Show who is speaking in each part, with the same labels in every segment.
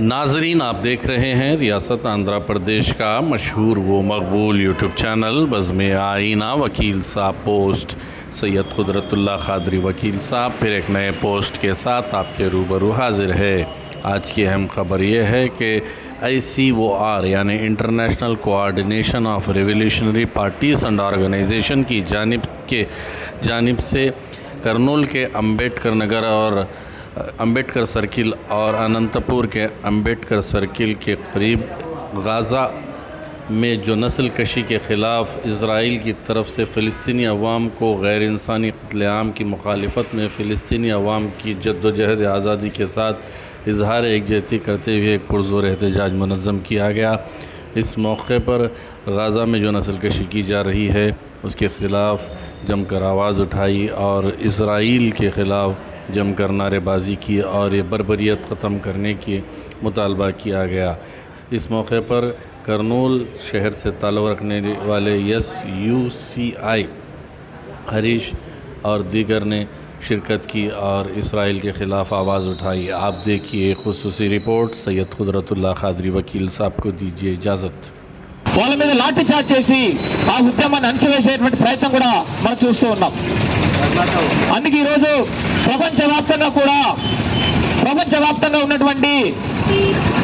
Speaker 1: ناظرین، آپ دیکھ رہے ہیں ریاست آندھرا پردیش کا مشہور و مقبول یوٹیوب چینل، بزم آئینہ، وکیل صاحب پوسٹ۔ سید قدرت اللہ قادری، وکیل صاحب، پھر ایک نئے پوسٹ کے ساتھ آپ کے روبرو حاضر ہے۔ آج کی اہم خبر یہ ہے کہ آئی سی او آر یعنی انٹرنیشنل کوارڈینیشن آف ریولیوشنری پارٹیز اینڈ آرگنائزیشن کی جانب کے جانب سے کرنول کے امبیڈکر نگر اور امبیڈکر سرکل اور اننتپور کے امبیڈکر سرکل کے قریب غازہ میں جو نسل کشی کے خلاف اسرائیل کی طرف سے فلسطینی عوام کو غیر انسانی قتل عام کی مخالفت میں فلسطینی عوام کی جد و جہد آزادی کے ساتھ اظہار یکجہتی کرتے ہوئے ایک پرزور احتجاج منظم کیا گیا۔ اس موقع پر غازہ میں جو نسل کشی کی جا رہی ہے، اس کے خلاف جم کر آواز اٹھائی اور اسرائیل کے خلاف جم کر نعرے بازی کی اور یہ بربریت ختم کرنے کی مطالبہ کیا گیا۔ اس موقع پر کرنول شہر سے تعلق رکھنے والے یس یو سی آئی، ہریش اور دیگر نے شرکت کی اور اسرائیل کے خلاف آواز اٹھائی۔ آپ دیکھیے خصوصی رپورٹ، سید قدرت اللہ خادری وکیل صاحب کو دیجیے اجازت۔
Speaker 2: వాళ్ళ మీద లాఠీ చార్జ్ చేసి ఆ ఉద్యమాన్ని ప్రయత్నం కూడా మనం చూస్తూ ఉన్నాం۔ అందుకే ఈరోజు ప్రపంచవ్యాప్తంగా కూడా ప్రపంచవ్యాప్తంగా ఉన్నటువంటి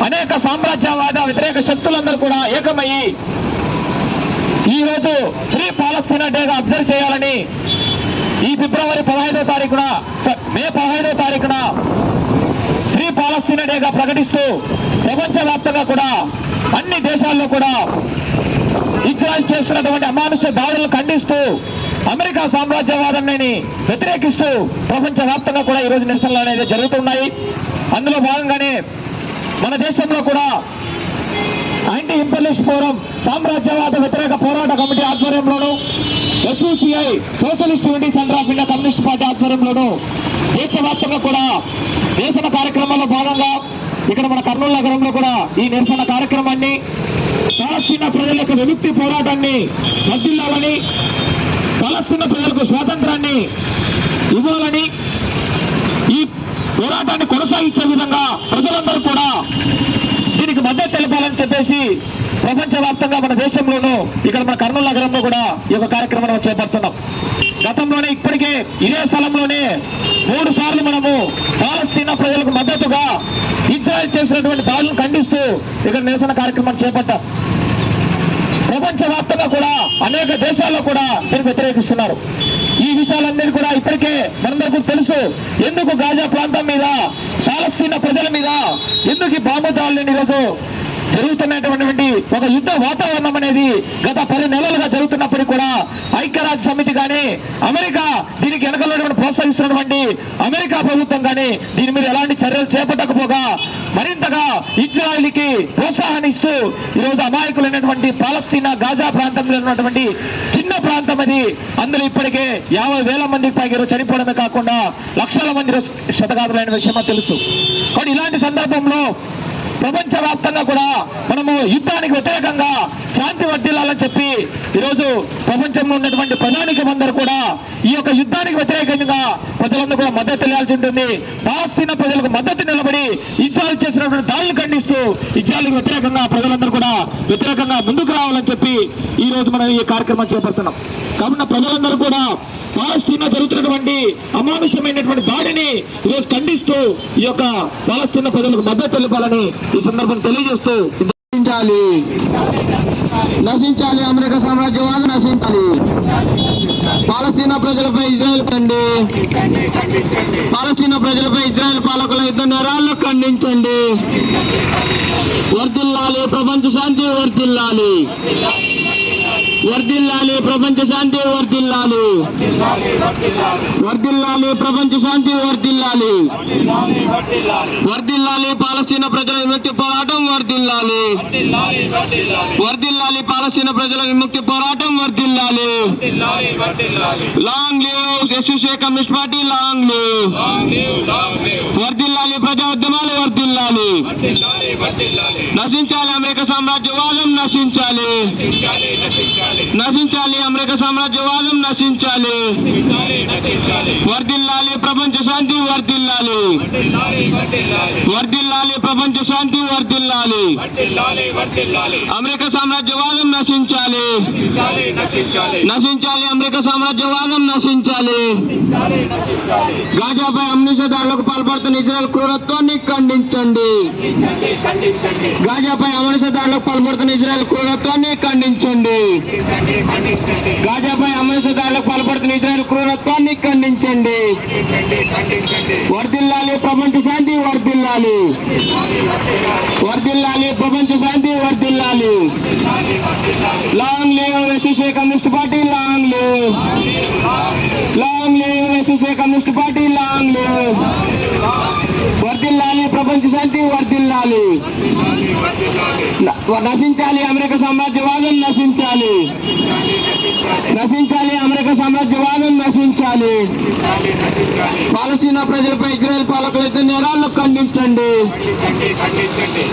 Speaker 2: అనేక సామ్రాజ్యవాద వ్యతిరేక శక్తులందరూ కూడా ఏకమయ్యి ఈ రోజు ఫ్రీ పాలస్తీనా డేగా అబ్జర్వ్ చేయాలని ఈ ఫిబ్రవరి పదహైదో తారీఖున మే పదహైదో తారీఖున ఫ్రీ పాలస్తీనా డేగా ప్రకటిస్తూ ప్రపంచవ్యాప్తంగా కూడా అన్ని దేశాల్లో కూడా ఇజ్రాయల్ చేస్తున్నటువంటి అమానుష్య దాడులను ఖండిస్తూ అమెరికా సామ్రాజ్యవాదాన్ని వ్యతిరేకిస్తూ ప్రపంచ వ్యాప్తంగా కూడా ఈ రోజు నిరసనలు అనేది జరుగుతున్నాయి. అందులో భాగంగానే మన దేశంలో కూడా యాంటీ ఇంపర్లిస్ట్ ఫోరం సామ్రాజ్యవాద వ్యతిరేక పోరాట committee ఆధ్వర్యంలోను SUCI socialist unity centre of India communist party ఆధ్వర్యంలోను దేశవ్యాప్తంగా కూడా నిరసన కార్యక్రమంలో భాగంగా ఇక్కడ మన కర్నూలు నగరంలో కూడా ఈ నిరసన కార్యక్రమాన్ని పాలస్తీనా ప్రజలకు విముక్తి పోరాటాన్ని వర్దిల్లాలని పాలస్తీనా ప్రజలకు స్వాతంత్రాన్ని ఇవ్వాలని ఈ పోరాటాన్ని కొనసాగించే విధంగా ప్రజలందరూ కూడా దీనికి మద్దతు తెలపాలని చెప్పేసి ప్రపంచవ్యాప్తంగా మన దేశంలోనూ ఇక్కడ మన కర్నూలు నగరంలో కూడా ఈ యొక్క కార్యక్రమం మనం చేపడుతున్నాం. గతంలోనే ఇప్పటికే ఇదే స్థలంలోనే మూడు సార్లు మనము పాలస్తీనా ప్రజలకు మద్దతుగా ఇజ్రాయల్ చేసినటువంటి దాడులను ఖండిస్తూ ఇక్కడ నిరసన కార్యక్రమం చేపట్టాం. ప్రపంచవ్యాప్తంగా కూడా అనేక దేశాల్లో కూడా దీన్ని వ్యతిరేకిస్తున్నారు. ఈ విషయాలన్నీ కూడా ఇప్పటికే మనందరికీ తెలుసు. ఎందుకు గాజా ప్రాంతం మీద పాలస్తీనా ప్రజల మీద ఎందుకు ఈ బాంబు దాడులను ఈరోజు జరుగుతున్నటువంటి ఒక యుద్ధ వాతావరణం అనేది గత పది నెలలుగా జరుగుతున్నప్పటికీ కూడా ఐక్యరాజ్య సమితి కానీ అమెరికా దీనికి వెనకలో ప్రోత్సహిస్తున్నటువంటి అమెరికా ప్రభుత్వం కానీ దీని మీద ఎలాంటి చర్యలు చేపట్టకపోగా మరింతగా ఇజ్రాయిల్కి ప్రోత్సాహాన్ని ఇస్తూ ఈరోజు అమాయకులైనటువంటి పాలస్తీనా గాజా ప్రాంతంలో ఉన్నటువంటి చిన్న ప్రాంతం అది. అందులో ఇప్పటికే యాభై వేల మందికి పైగా చనిపోవడమే కాకుండా లక్షల మంది ఈరోజు శతగాదులైన విషయం తెలుసు. కాబట్టి ఇలాంటి సందర్భంలో ప్రపంచవ్యాప్తంగా కూడా మనము యుద్ధానికి వ్యతిరేకంగా శాంతి వర్ధిల్లాలని చెప్పి ఈరోజు ప్రపంచంలో ఉన్నటువంటి ప్రజానికం అందరూ కూడా ఈ యొక్క యుద్ధానికి వ్యతిరేకంగా ప్రజలందరూ కూడా మద్దతు తెలియాల్సి ఉంటుంది. పాలస్తీనా ప్రజలకు మద్దతు నిలబడి ఇజ్రాయల్ చేసినటువంటి దాడులు ఖండిస్తూ ఇజ్రాయల్కి వ్యతిరేకంగా ప్రజలందరూ కూడా వ్యతిరేకంగా ముందుకు రావాలని చెప్పి ఈ రోజు మనం ఈ కార్యక్రమం చేపడుతున్నాం. కావున ప్రజలందరూ కూడా పాలస్తీనా జరుగుతున్నటువంటి అమానుషమైనటువంటి దాడిని ఈరోజు ఖండిస్తూ ఈ యొక్క పాలస్తీనా ప్రజలకు మద్దతు తెలపాలని ఈ సందర్భం తెలియజేస్తూ
Speaker 3: నశించాలి. నశించాలి అమెరికా సామ్రాజ్యవాదం నశించాలి. పాలస్తీనా ప్రజలపై ఇజ్రాయెల్ కండి. పాలస్తీనా ప్రజలపై ఇజ్రాయెల్ పాలకుల యుద్ధ నేరాలను ఖండించండి. వర్దిల్లాలి ప్రపంచ శాంతి వర్దిల్లాలి వర్దిల్లాలి ప్రపంచ శాంతి వర్దిల్లాలి వర్దిల్లాలి ప్రపంచ శాంతి వర్దిల్లాలి వర్దిల్లాలి పాలస్తీనా ప్రజల విముక్తి పోరాటం వర్దిల్లాలి వర్దిల్లాలి పాలస్తీనా ప్రజల విముక్తి పోరాటం వర్దిల్లాలి long live SUC communist party long live. వర్దిల్లాలి ప్రజా ఉద్యమాలు వర్దిల్లాలి నశించాలి అమెరికా సామ్రాజ్యవాదం నశించాలి. నశించాలి అమెరికా సామ్రాజ్యవాదం నశించాలి. వర్దిల్లాలి ప్రపంచ శాంతి వర్దిల్లాలి. వర్దిల్లాలి ప్రపంచ శాంతి వర్దిల్లాలి. అమెరికా సామ్రాజ్యవాదం నశించాలి. నశించాలి అమెరికా సామ్రాజ్యవాదం నశించాలి. గాజాపై అమ్నిష దాడులకు పాల్పడుతున్న ఇజ్రాయల్ క్రూరత్వాన్ని ఖండించండి. గాజాపై అమనిష దాడులకు పాల్పడుతున్న ఇజ్రాయల్ క్రూరత్వాన్ని ఖండించండి. గాజాపై అమనిష దాడులకు పాల్పడుతున్న ఇజ్రాయల్ క్రూరత్వాన్ని ఖండించండి. వర్దిల్లాలి ప్రపంచ శాంతి వర్దిల్లాలి వర్దిల్లాలి ప్రపంచ శాంతి వర్దిల్లాలి long live SSA communist party long live. Long live SSA communist party long live. వర్దిల్లాలి ప్రపంచ శాంతి వర్దిల్లాలి నశించాలి అమెరికా సామ్రాజ్యవాదం నశించాలి. నశించాలి అమెరికా సామ్రాజ్యవాదం నశించాలి. పాలస్తీనా ప్రజలపై ఇజ్రాయెల్ పాలకుల యుద్ధ నేరాలను ఖండించండి.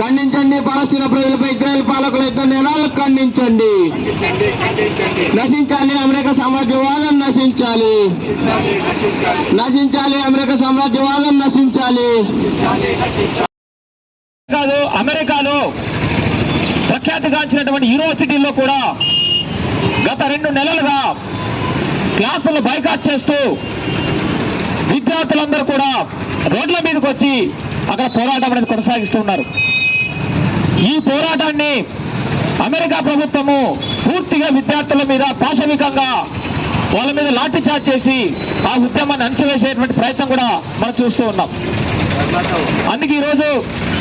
Speaker 3: ఖండించండి పాలస్తీనా ప్రజలపై ఇజ్రాయెల్ పాలకుల యుద్ధ నేరాలను ఖండించండి. నశించాలి అమెరికా సామ్రాజ్యవాదం నశించాలి. నశించాలి అమెరికా సామ్రాజ్యవాదం నశించాలి.
Speaker 2: కాదు అమెరికాలో ప్రఖ్యాతిగాంచినటువంటి యూనివర్సిటీల్లో కూడా గత రెండు నెలలుగా క్లాసులు బైకాట్ చేస్తూ విద్యార్థులందరూ కూడా రోడ్ల మీదకి వచ్చి అక్కడ పోరాటం అనేది కొనసాగిస్తున్నారు ఈ పోరాటాన్ని అమెరికా ప్రభుత్వము పూర్తిగా విద్యార్థుల మీద పాశవికంగా వాళ్ళ మీద లాఠీ చార్జ్ చేసి ఆ ఉద్యమాన్ని అణచివేసేటువంటి ప్రయత్నం కూడా మనం చూస్తూ ఉన్నాం. అందుకే ఈరోజు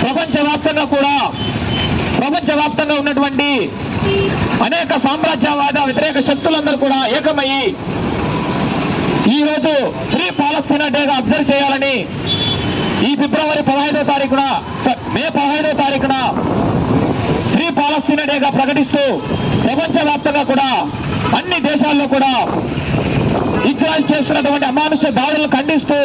Speaker 2: ప్రపంచవ్యాప్తంగా కూడా ప్రపంచవ్యాప్తంగా ఉన్నటువంటి అనేక సామ్రాజ్యవాద వ్యతిరేక శక్తులందరూ కూడా ఏకమయ్యి ఈ రోజు ఫ్రీ పాలస్తీనా డేగా అబ్జర్వ్ చేయాలని ఈ ఫిబ్రవరి పదహైదో తారీఖున మే పదహైదో తారీఖున ఫ్రీ పాలస్తీనా డేగా ప్రకటిస్తూ ప్రపంచవ్యాప్తంగా కూడా అన్ని దేశాల్లో కూడా ఇజ్రాయెల్ చేస్తున్నటువంటి అమానుష దాడులను ఖండిస్తూ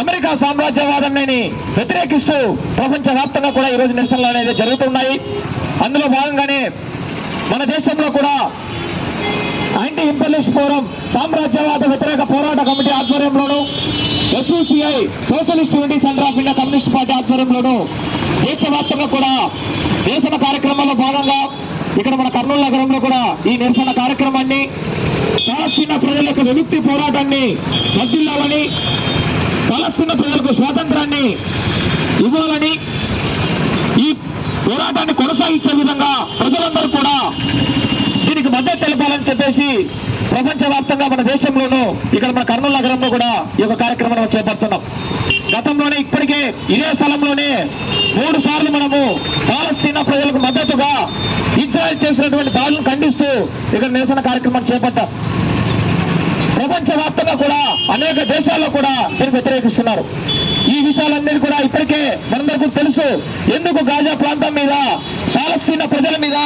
Speaker 2: అమెరికా సామ్రాజ్యవాదాన్ని వ్యతిరేకిస్తూ ప్రపంచ వ్యాప్తంగా కూడా ఈరోజు నిరసనలు అనేది జరుగుతున్నాయి. అందులో భాగంగానే మన దేశంలో కూడా యాంటీ ఇంపలిస్ట్ ఫోరం సామ్రాజ్యవాద వ్యతిరేక పోరాట committee ఆధ్వర్యంలోను SUCI socialist unity centre of India communist party ఆధ్వర్యంలోను దేశవ్యాప్తంగా కూడా నిరసన కార్యక్రమంలో భాగంగా ఇక్కడ మన కర్నూలు నగరంలో కూడా ఈ నిరసన కార్యక్రమాన్ని పాలస్తీనా ప్రజల యొక్క విముక్తి పోరాటాన్ని వర్దిల్లాలని పాలస్తీనా ప్రజలకు స్వాతంత్రాన్ని ఇవ్వాలని ఈ పోరాటాన్ని కొనసాగించే విధంగా ప్రజలందరూ కూడా దీనికి మద్దతు తెలపాలని చెప్పేసి ప్రపంచవ్యాప్తంగా మన దేశంలోనూ ఇక్కడ మన కర్నూలు నగరంలో కూడా ఈ యొక్క కార్యక్రమం మనం చేపడుతున్నాం. గతంలోనే ఇప్పటికే ఇదే స్థలంలోనే మూడు సార్లు మనము పాలస్తీనా ప్రజలకు మద్దతుగా ఇజ్రాయల్ చేసినటువంటి దాడులను ఖండిస్తూ ఇక్కడ నిరసన కార్యక్రమం చేపట్టాం. ప్రపంచవ్యాప్తంగా కూడా అనేక దేశాల్లో కూడా దీనికి వ్యతిరేకిస్తున్నారు. ఈ విషయాలన్నీ కూడా ఇప్పటికే మనందరికీ తెలుసు. ఎందుకు గాజా ప్రాంతం మీద పాలస్తీన ప్రజల మీద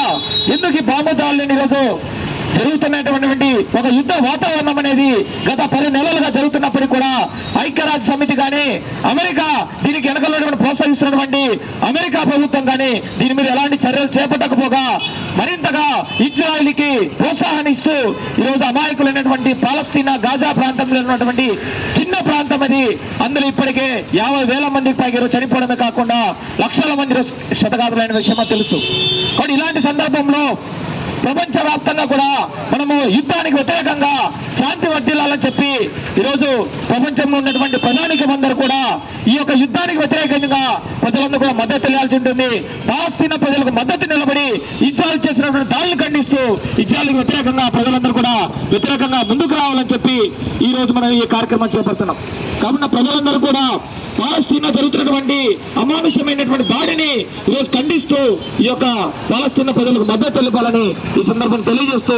Speaker 2: ఎందుకు ఈ బాంబు దాడులను ఈరోజు జరుగుతున్నటువంటి ఒక యుద్ధ వాతావరణం అనేది గత పది నెలలుగా జరుగుతున్నప్పటికీ కూడా ఐక్యరాజ్య సమితి కానీ అమెరికా దీనికి వెనకలో ప్రోత్సహిస్తున్నటువంటి అమెరికా ప్రభుత్వం కానీ దీని మీద ఎలాంటి చర్యలు చేపట్టకపోగా మరింతగా ఇజ్రాయిల్కి ప్రోత్సాహాన్ని ఇస్తూ ఈరోజు అమాయకులైనటువంటి పాలస్తీనా గాజా ప్రాంతంలో ఉన్నటువంటి చిన్న ప్రాంతం అది. అందులో ఇప్పటికే యాభై వేల మందికి పైగా చనిపోవడమే కాకుండా లక్షల మంది ఈరోజు విషయమో తెలుసు. కాబట్టి ఇలాంటి సందర్భంలో ప్రపంచవ్యాప్తంగా కూడా మనము యుద్ధానికి వ్యతిరేకంగా శాంతి వర్ధిల్లాలని చెప్పి ఈరోజు ప్రపంచంలో ఉన్నటువంటి ప్రజానికమందరూ కూడా ఈ యొక్క యుద్ధానికి వ్యతిరేకంగా ప్రజలందరూ కూడా మద్దతు తెలియాల్సి ఉంటుంది. పాలస్తీనా ప్రజలకు మద్దతు నిలబడి ఇజ్రాయల్ చేసినటువంటి దాడులు ఖండిస్తూ ఇజ్రాయల్కి వ్యతిరేకంగా ప్రజలందరూ కూడా వ్యతిరేకంగా ముందుకు రావాలని చెప్పి ఈ రోజు మనం ఈ కార్యక్రమం చేపడుతున్నాం. కాబట్టి ప్రజలందరూ కూడా పాలస్తీనా జరుగుతున్నటువంటి అమానుషమైనటువంటి దాడిని ఈరోజు ఖండిస్తూ ఈ యొక్క పాలస్తీనా ప్రజలకు మద్దతు తెలిపాలని ఈ సందర్భం తెలియజేస్తూ